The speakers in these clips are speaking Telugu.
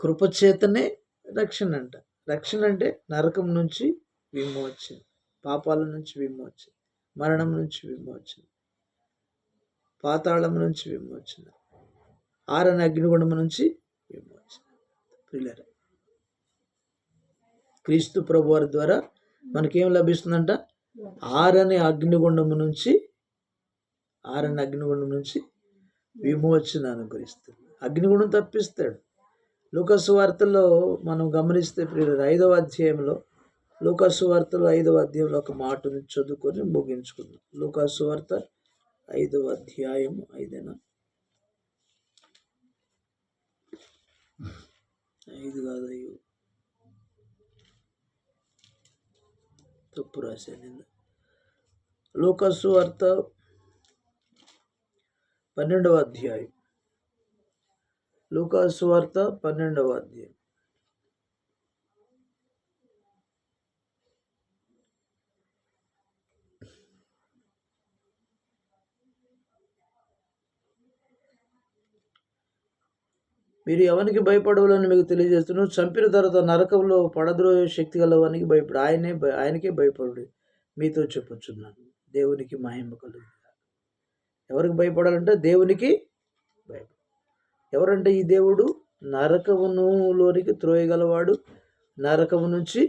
కృపచేతనే రక్షణ అంట రక్షణ అంటే నరకం నుంచి విమోచన పాపాల నుంచి విమోచన మరణం నుంచి విమోచన పాతాళం నుంచి విమోచన ఆరని అగ్నిగుండం నుంచి విమోచన. పిల్లర క్రీస్తు ప్రభు వారి ద్వారా మనకేం లభిస్తుందంట? ఆరని అగ్నిగుండము నుంచి ఆరని అగ్నిగుండం నుంచి విమోచన అనుగ్రహిస్తుంది. అగ్నిగుండం తప్పిస్తాడు. లూకసు వార్తల్లో మనం గమనిస్తే ప్రియుడు ఐదవ అధ్యాయంలో లూకాసు వార్తలు ఐదవ అధ్యాయంలో ఒక మాటను చదువుకొని ముగించుకుందాం. లూకాసు వార్త ఐదవ అధ్యాయం ఐదేనా. ఐదు కాదు అయ్యో తప్పు రాశాను లూకాసు వార్త పన్నెండవ అధ్యాయం. లూకాసు వార్త పన్నెండవ అధ్యాయం. మీరు ఎవరికి భయపడవాలని మీకు తెలియజేస్తున్నాను చంపిన తర్వాత నరకంలో పడద్రోయ శక్తి గలవానికి భయపడు ఆయనే ఆయనకే భయపడు మీతో చెప్పుచున్నాను. దేవునికి మహిమ కలుగు ఎవరికి భయపడాలంటే దేవునికి భయపడు. ఎవరంటే ఈ దేవుడు? నరకమునులోనికి త్రోయగలవాడు నరకము నుంచి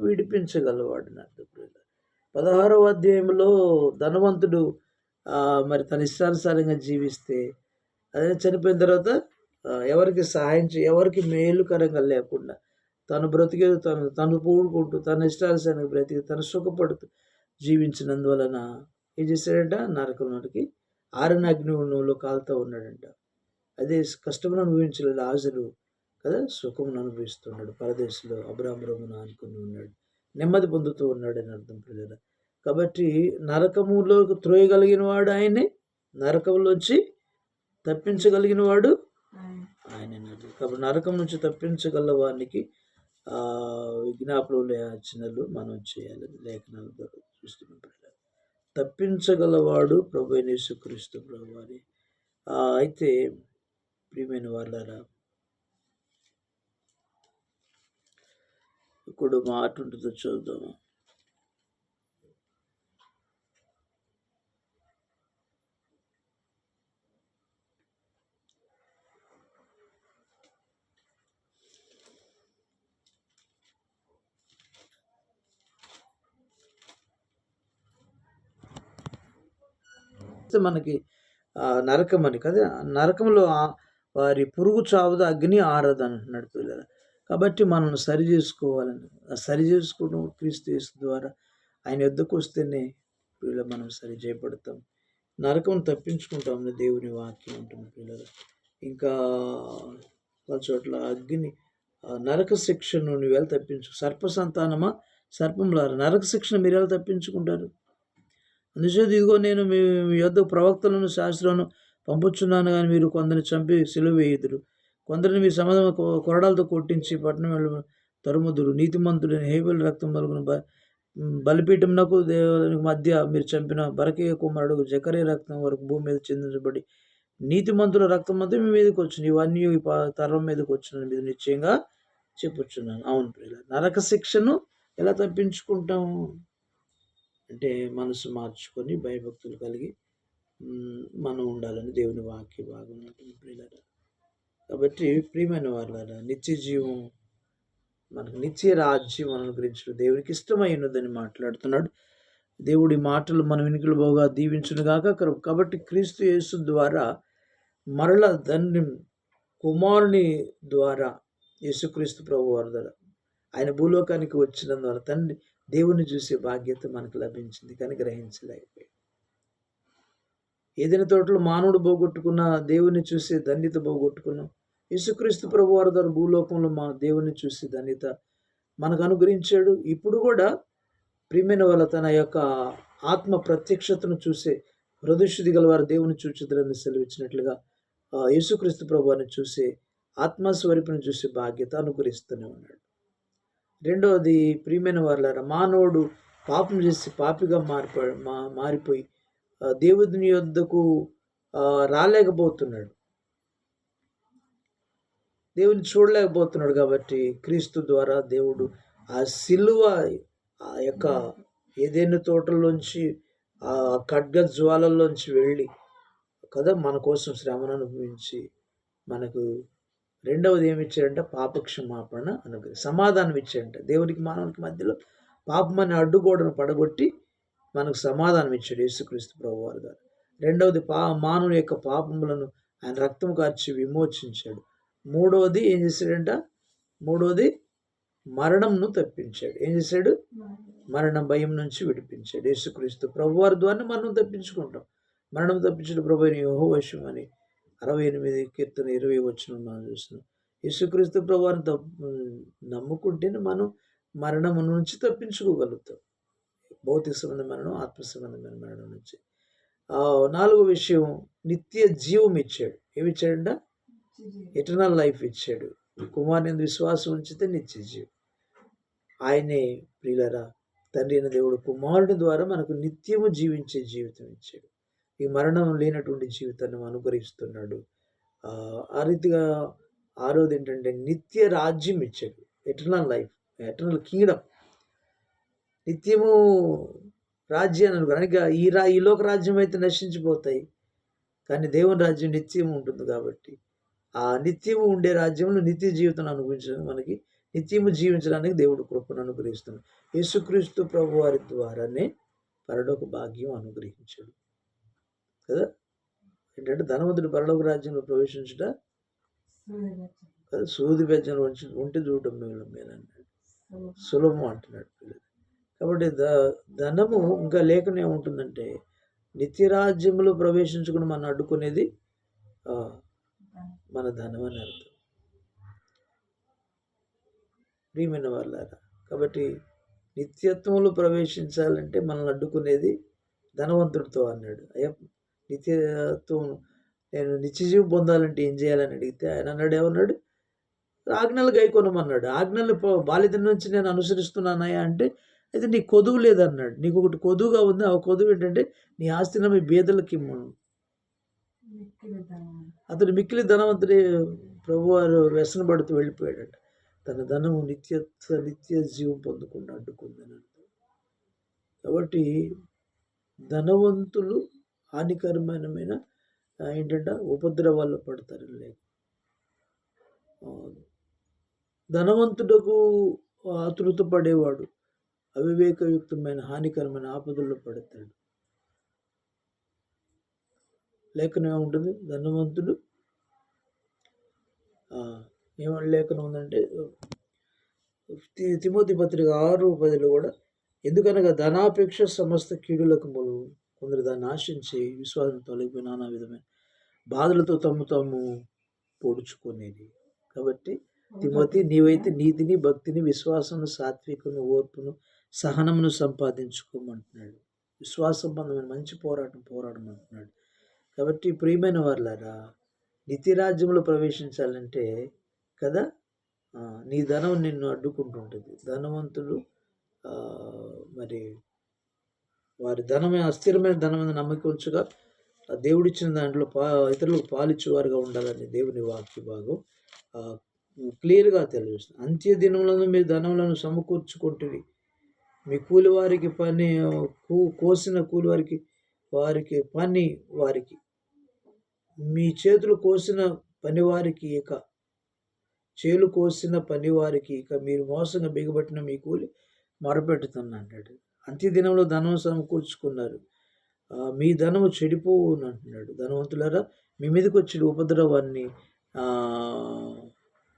విడిపించగలవాడు నాకు పదహారవ అధ్యాయంలో ధనవంతుడు మరి తన ఇష్టానుసారంగా జీవిస్తే అదే చనిపోయిన తర్వాత ఎవరికి సహాయం చే ఎవరికి మేలుకరంగా లేకుండా తను బ్రతికే తను తను పూడుకుంటూ తన ఇష్టానుసారంగా బ్రతికి తను సుఖపడుతూ జీవించినందువలన ఏం చేశాడంట? నరకంలోనికి ఆరణ అగ్నిలో కాలుతూ ఉన్నాడంట. అదే కష్టమును అనుభవించలేదు ఆశలు కదా? సుఖమును అనుభవిస్తున్నాడు. పరదేశంలో అబ్రామరమును అనుకుని ఉన్నాడు. నెమ్మది పొందుతూ ఉన్నాడు అని అర్థం పిల్లల కాబట్టి నరకములోకి త్రోయగలిగిన వాడు ఆయనే. నరకంలోంచి తప్పించగలిగిన వాడు ఆయన కాబట్టి నరకం నుంచి తప్పించగల వానికి ఆ విజ్ఞాపనలు యాచనలు మనం చేయాలి. లేఖనాల ద్వారా చూస్తున్నాం తప్పించగలవాడు ప్రభు యేసుక్రీస్తు ప్రభు వారి ఆ, అయితే ప్రియమైన వాళ్ళారా? ఇప్పుడు మాట ఉంటుందో చూద్దాము. మనకి నరకం అని కదా? నరకంలో వారి పురుగు చావుదా అగ్ని ఆరదు అంటున్నాడు పిల్లలు. కాబట్టి మనం సరి చేసుకోవాలని సరి చేసుకోవడం క్రీస్తు యేసు ద్వారా ఆయన ఎద్దుకు వస్తేనే పిల్లలు మనం సరి చేయబడతాం. నరకం తప్పించుకుంటాం దేవుని వాక్యం ఉంటుంది పిల్లలు. ఇంకా పలు చోట్ల అగ్ని నరక శిక్షను నువ్వు ఎలా తప్పించు సర్ప సంతానమా? సర్పంలారా నరక శిక్షణ మీరు ఎలా తప్పించుకుంటారు? అందుచేత ఇదిగో నేను మీ మీ యొద్ద ప్రవక్తలను శాస్త్రాలను పంపుచున్నాను కానీ మీరు కొందరిని చంపి సిలువ వేయుదురు. కొందరిని మీ సమాధం కొరడాలతో కొట్టించి పట్టణం వెళ్ళ తరుముదురు. నీతిమంతుడైన హేబెల్ రక్తం మలుగును బ బలిపీఠంనకు దేవునికి మధ్య మీరు చంపిన బరకీయ కుమారుడు జకరే రక్తం వరకు భూమి మీద చెందించబడి నీతిమంతుల రక్తం మధ్య మీ మీదకి వచ్చింది. ఇవన్నీ తరం మీదకి వచ్చిన మీద నిశ్చయంగా చెప్పుచున్నాను. అవును ప్రియుల నరక శిక్షను ఎలా తప్పించుకుంటాము? అంటే మనసు మార్చుకొని భయభక్తులు కలిగి మనం ఉండాలని దేవుని వాక్య భాగం ప్రియులరా. కాబట్టి ప్రియమైన వాళ్ళరా నిత్య జీవం మనకు నిత్య రాజ్యం అనుగ్రహించడం దేవునికి ఇష్టమైనదని మాట్లాడుతున్నాడు. దేవుడి మాటలు మన వెనుకలు బాగా దీవించునుగాక కాబట్టి క్రీస్తు యేసు ద్వారా మరల తండ్రి కుమారుని ద్వారా యేసుక్రీస్తు ప్రభు వారి ద్వారా ఆయన భూలోకానికి వచ్చినందువల్ల తండ్రి దేవుని చూసే బాధ్యత మనకు లభించింది కానీ గ్రహించలేకపోయింది ఏదైనా తోటలో మానవుడు పోగొట్టుకున్న దేవుని చూసి ధన్యత పోగొట్టుకున్నాం. యేసుక్రీస్తు ప్రభు వారి ద్వారా భూలోకంలో మా దేవుని చూసి ధన్యత మనకు అనుగ్రహించాడు. ఇప్పుడు కూడా ప్రియమైన వాళ్ళ తన యొక్క ఆత్మ ప్రత్యక్షతను చూసే హృదయశుద్ధి గల వారు దేవుని చూచుదరని సెలవిచ్చినట్లుగా ఆ, యేసుక్రీస్తు ప్రభువాన్ని చూసే ఆత్మస్వరూపుని చూసే బాధ్యత అనుగ్రహిస్తూనే ఉన్నాడు. రెండవది ప్రియమైన వాళ్ళ మానవుడు పాపం చేసి పాపిగా మారిపో మారిపోయి దేవుని యొద్దకు రాలేకపోతున్నాడు. దేవుని చూడలేకపోతున్నాడు కాబట్టి క్రీస్తు ద్వారా దేవుడు ఆ సిలువ ఆ యొక్క ఏదైనా తోటల్లోంచి ఆ ఖడ్గ జ్వాలల్లోంచి వెళ్ళి కదా మన కోసం శ్రమను అనుభవించి మనకు రెండవది ఏమి ఇచ్చాడంటే పాపక్షమాపణ అనుగ్రహం సమాధానం ఇచ్చాడంట. దేవునికి మానవునికి మధ్యలో పాపం అనే అడ్డుగోడను పడగొట్టి మనకు సమాధానం ఇచ్చాడు యేసుక్రీస్తు ప్రభు వారి రెండవది పా మానవుని యొక్క పాపములను ఆయన రక్తం కార్చి విమోచించాడు. మూడవది ఏం చేశాడంట? మూడవది మరణంను తప్పించాడు. ఏం చేశాడు? మరణం భయం నుంచి విడిపించాడు. యేసుక్రీస్తు ప్రభు వారి ద్వారా మనం తప్పించుకుంటాం. మరణం తప్పించిన ప్రభు యహో వశం అని అరవై ఎనిమిది కీర్తన ఇరవై వచ్చిన మనం చూస్తున్నాం. యేసుక్రీస్తు ప్రభువారిని తప్పు నమ్ముకుంటేనే మనం మరణం నుంచి తప్పించుకోగలుగుతాం. భౌతిక సంబంధం మరణం ఆత్మ సంబంధమైన మరణం నుంచి నాలుగో విషయం నిత్య జీవం ఇచ్చాడు. ఏమి ఇచ్చాడంట ఎటర్నల్ లైఫ్ ఇచ్చాడు. కుమారుని విశ్వాసం ఉంచితే నిత్య జీవం. ఆయనే ప్రియులరా తండ్రి అయిన దేవుడు కుమారుడి ద్వారా మనకు నిత్యము జీవించే జీవితం ఇచ్చాడు. ఈ మరణం లేనటువంటి జీవితాన్ని అనుగ్రహిస్తున్నాడు. ఆ రీతిగా ఆరోది ఏంటంటే నిత్య రాజ్యం ఇచ్చాడు. ఎటర్నల్ లైఫ్ ఎటర్నల్ కింగ్డమ్ నిత్యము రాజ్యాన్ని అనుకో ఈ రా ఈ లోక రాజ్యం అయితే నశించిపోతాయి. కానీ దేవుని రాజ్యం నిత్యం ఉంటుంది కాబట్టి. ఆ నిత్యము ఉండే రాజ్యంలో నిత్య జీవితం అనుభవించడం మనకి నిత్యము జీవించడానికి దేవుడు కృపను అనుగ్రహిస్తున్నాడు. యేసుక్రీస్తు ప్రభు వారి ద్వారానే పరలోక భాగ్యం అనుగ్రహించాడు. కదా? ఏంటంటే ధనవంతుడు పరలోక రాజ్యంలో ప్రవేశించుట కదా? సూది బెజ్జం ఉంచి ఉంటే చూడటం మేలు మేలన్నాడు సులభం అంటున్నాడు పిల్లలు. కాబట్టి ద ధనము ఇంకా లేకనే ఉంటుందంటే నిత్యరాజ్యంలో ప్రవేశించుకుని మనం అడ్డుకునేది మన ధనం అని అర్థం. ప్రియమైన వాళ్ళారా కాబట్టి నిత్యత్వంలో ప్రవేశించాలంటే మనల్ని అడ్డుకునేది ధనవంతుడితో అన్నాడు. అయ్యా నిత్యత్వం నేను నిత్యజీవి పొందాలంటే ఏం చేయాలని అడిగితే ఆయన అన్నాడు ఏమన్నాడు? ఆజ్ఞలు గైకొనమన్నాడు. ఆజ్ఞలు బాల్యత నుంచి నేను అనుసరిస్తున్నానయ్యా అంటే అయితే నీ కొదువు లేదన్నాడు. నీకు ఒకటి కొదువుగా ఉంది. ఆ కొదువు ఏంటంటే నీ ఆస్తిని మీ బేదలకి అతడు మిక్కిలి ధనవంతుడి ప్రభువారు వ్యసనపడుతూ వెళ్ళిపోయాడంట. తన ధనము నిత్య నిత్య జీవం పొందకుండా అడ్డుకుందని కాబట్టి ధనవంతులు హానికరమైన ఏంటంటే ఉపద్రవాల్లో పడతారు లేదు ధనవంతుడకు ఆతృత పడేవాడు. అవివేకయుక్తమైన హానికరమైన ఆపదల్లో పడతాడు లేఖనం ఏముంటుంది? ధనవంతుడు ఏమని లేఖనం ఉందంటే తిమోతి పత్రిక ఆరు పదిలో కూడా ఎందుకనగా ధనాపేక్ష సమస్త కీడులకు మూలం కొందరు దాన్ని ఆశించి విశ్వాసం తొలగిపోయి నానా విధమైన బాధలతో తమ్ము తాము పొడుచుకునేది. కాబట్టి తిమోతి నీవైతే నీతిని భక్తిని విశ్వాసం సాత్వికను ఓర్పును సహనమును సంపాదించుకోమంటున్నాడు. విశ్వాస సంబంధమైన మంచి పోరాటం పోరాడమంటున్నాడు. కాబట్టి ప్రియమైన వాళ్ళారా నిత్యరాజ్యంలో ప్రవేశించాలంటే కదా నీ ధనం నిన్ను అడ్డుకుంటుంటుంది. ధనవంతులు మరి వారి ధనమే అస్థిరమైన ధనం మీద నమ్మకం దేవుడిచ్చిన దాంట్లో పా ఇతరులకు పాలిచ్చేవారుగా ఉండాలని దేవుని వాక్య భాగం క్లియర్గా తెలియజేస్తుంది. అంత్య దినములను మీరు ధనములను సమకూర్చుకుంటుంది మీ కూలి వారికి పని కూ కోసిన కూలి వారికి వారికి పని వారికి. మీ చేతులు కోసిన పనివారికి ఇక. చేలు కోసిన పనివారికి ఇక. మీరు మోసంగా బిగబట్టిన మీ కూలి మొరపెట్టుతున్నాడు అంత్యదినంలో ధనం సమకూర్చుకున్నారు. మీ ధనము చెడిపోవును అంటున్నాడు. ధనవంతులారా మీ మీదకి వచ్చిన ఉపద్రవాన్ని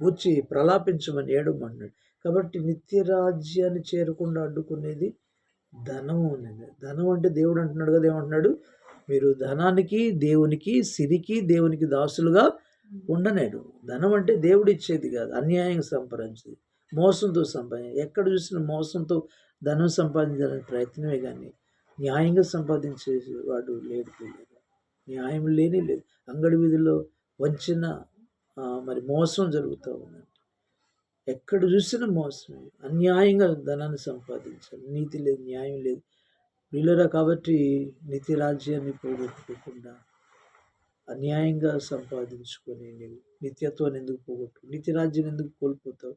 వచ్చి ప్రలాపించమని ఏడమంటున్నాడు కాబట్టి నిత్య రాజ్యాన్ని చేరకుండా అడ్డుకునేది ధనం అనేది. ధనం అంటే దేవుడు అంటున్నాడు కదా ఏమంటున్నాడు? మీరు ధనానికి దేవునికి సిరికి దేవునికి దాసులుగా ఉండనేడు. ధనం అంటే దేవుడు ఇచ్చేది కాదు అన్యాయంగా సంపాదించేది మోసంతో సంపాదించి ఎక్కడ చూసిన మోసంతో ధనం సంపాదించాలని ప్రయత్నమే కానీ న్యాయంగా సంపాదించే వాడు లేడు న్యాయం లేని లేదు. అంగడి వీధిలో వంచిన మరి మోసం జరుగుతూ ఉందండి ఎక్కడ చూసినా మోసమే. అన్యాయంగా ధనాన్ని సంపాదించాలి నీతి లేదు న్యాయం లేదు. వీళ్ళరా కాబట్టి నీతి రాజ్యాన్ని పోగొట్టుకోకుండా అన్యాయంగా సంపాదించుకొని నీవు. నిత్యత్వాన్ని ఎందుకు పోగొట్టు నిత్యరాజ్యం ఎందుకు కోల్పోతావు?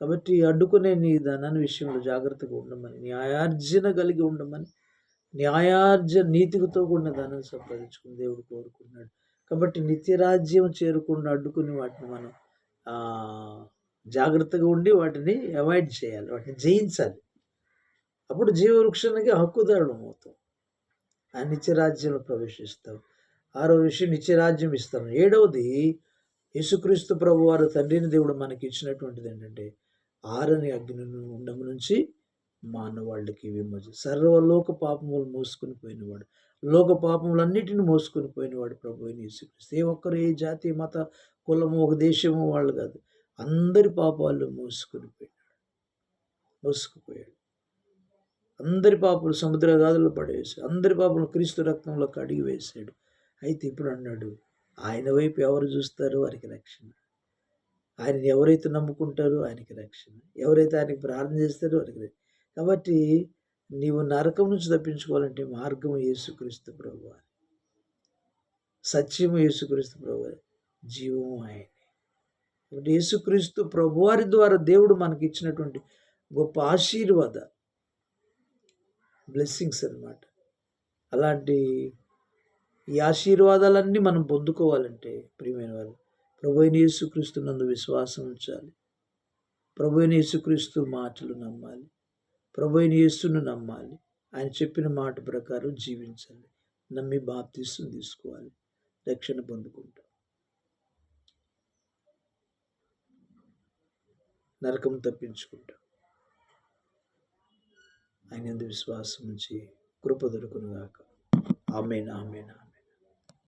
కాబట్టి అడ్డుకునే నీ ధనాన్ని విషయంలో జాగ్రత్తగా ఉండమని న్యాయార్జన కలిగి ఉండమని న్యాయార్జ నీతితో కూడిన ధనం సంపాదించుకుని దేవుడు కోరుకున్నాడు కాబట్టి నిత్యరాజ్యం చేరకుండా అడ్డుకుని వాటిని మనం జాగ్రత్తగా ఉండి వాటిని అవాయిడ్ చేయాలి వాటిని జయించాలి. అప్పుడు జీవవృక్షానికి హక్కుదారులం అవుతాం. ఆ నిత్యరాజ్యంలో ప్రవేశిస్తాం. ఆరో విషయం నిత్యరాజ్యం ఇస్తాం. ఏడవది యేసుక్రీస్తు ప్రభు వారు తండ్రిని దేవుడు మనకి ఇచ్చినటువంటిది ఏంటంటే ఆరని అగ్ని ఉండము నుంచి మానవాళ్ళకి విమోచన సర్వలోక పాపములు మోసుకొని పోయినవాడు లోక పాపములన్నిటిని మోసుకొని పోయినవాడు ప్రభు యేసుక్రీస్తు. ఏ ఒక్కరు ఏ జాతి మత కులము ఒక దేశము వాళ్ళు కాదు. అందరి పాపాలు మోసుకొని పోయాడు మోసుకుపోయాడు. అందరి పాపలు సముద్ర గాదులు పడేసి అందరి పాపలు క్రీస్తు రక్తంలో కడిగి వేశాడు. అయితే ఇప్పుడు అన్నాడు ఆయన వైపు ఎవరు చూస్తారో? వారికి రక్షణ. ఆయనని ఎవరైతే నమ్ముకుంటారో ఆయనకి రక్షణ. ఎవరైతే ఆయనకి ప్రార్థన చేస్తారో వారికి కాబట్టి నీవు నరకం నుంచి తప్పించుకోవాలంటే మార్గం యేసుక్రీస్తు ప్రభు సత్యము యేసుక్రీస్తు ప్రభు జీవము ఆయన. కాబట్టి యేసుక్రీస్తు ప్రభువారి ద్వారా దేవుడు మనకి ఇచ్చినటువంటి గొప్ప ఆశీర్వాద బ్లెస్సింగ్స్ అనమాట అలాంటి ఈ ఆశీర్వాదాలన్నీ మనం పొందుకోవాలంటే ప్రియమైన వారు ప్రభు యేసుక్రీస్తు నందు విశ్వాసం ఉంచాలి. ప్రభు యేసుక్రీస్తు మాటలు నమ్మాలి. ప్రభు యేసును నమ్మాలి. ఆయన చెప్పిన మాట ప్రకారం జీవించాలి. నమ్మి బాప్తీస్తుని తీసుకోవాలి. రక్షణ పొందుకుంటాం. నరకం తప్పించుకుంటాం. ఆయన విశ్వాసం నుంచి కృప దొరుకునుగాక. ఆమెనా ఆమెనా